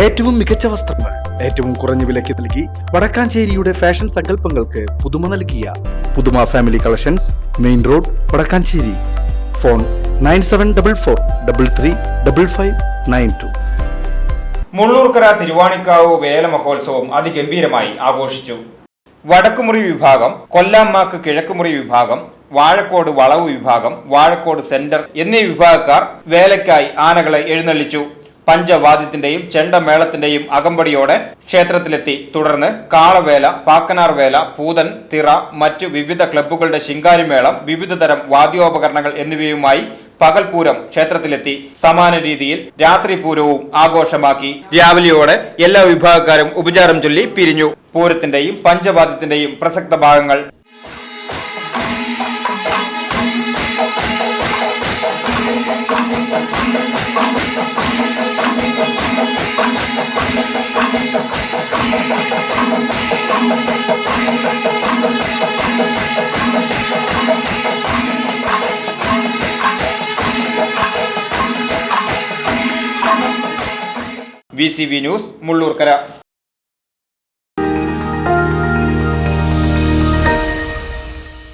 ഏറ്റവും മികച്ച വസ്ത്രങ്ങൾ ഏറ്റവും കുറഞ്ഞ വിലയ്ക്ക് നൽകി വടക്കാഞ്ചേരിയുടെ ഫാഷൻ സങ്കല്പങ്ങൾക്ക് പുതുമ നൽകിയ പുതുമ family collections main road Vadakkanchery. Phone nine seven double four double three double five nine two. Mullurkara Thiruvanikkavu വേല മഹോത്സവം അതിഗംഭീരമായി ആഘോഷിച്ചു. വടക്കുമുറി വിഭാഗം കൊല്ലാമാക്ക് കിഴക്കുമുറി വിഭാഗം വാഴക്കോട് വളവ് വിഭാഗം വാഴക്കോട് സെന്റർ എന്നീ വിഭാഗക്കാർ വേലയ്ക്കായി ആനകളെ എഴുന്നള്ളിച്ചു. പഞ്ചവാദ്യത്തിന്റെയും ചെണ്ടമേളത്തിന്റെയും അകമ്പടിയോടെ ക്ഷേത്രത്തിലെത്തി. തുടർന്ന് കാളവേല പാക്കനാർ വേല പൂതൻ തിറ മറ്റു വിവിധ ക്ലബ്ബുകളുടെ ശിങ്കാരിമേളം വിവിധ തരം വാദ്യോപകരണങ്ങൾ എന്നിവയുമായി പകൽപൂരം ക്ഷേത്രത്തിലെത്തി. സമാന രീതിയിൽ രാത്രി പൂരവും ആഘോഷമാക്കി. രാവിലെയോടെ എല്ലാ വിഭാഗക്കാരും ഉപചാരം ചൊല്ലി പിരിഞ്ഞു. പൂരത്തിന്റെയും പഞ്ചവാദ്യത്തിന്റെയും പ്രസക്ത ഭാഗങ്ങൾ വി ന്യൂസ് മുള്ളൂർക്കര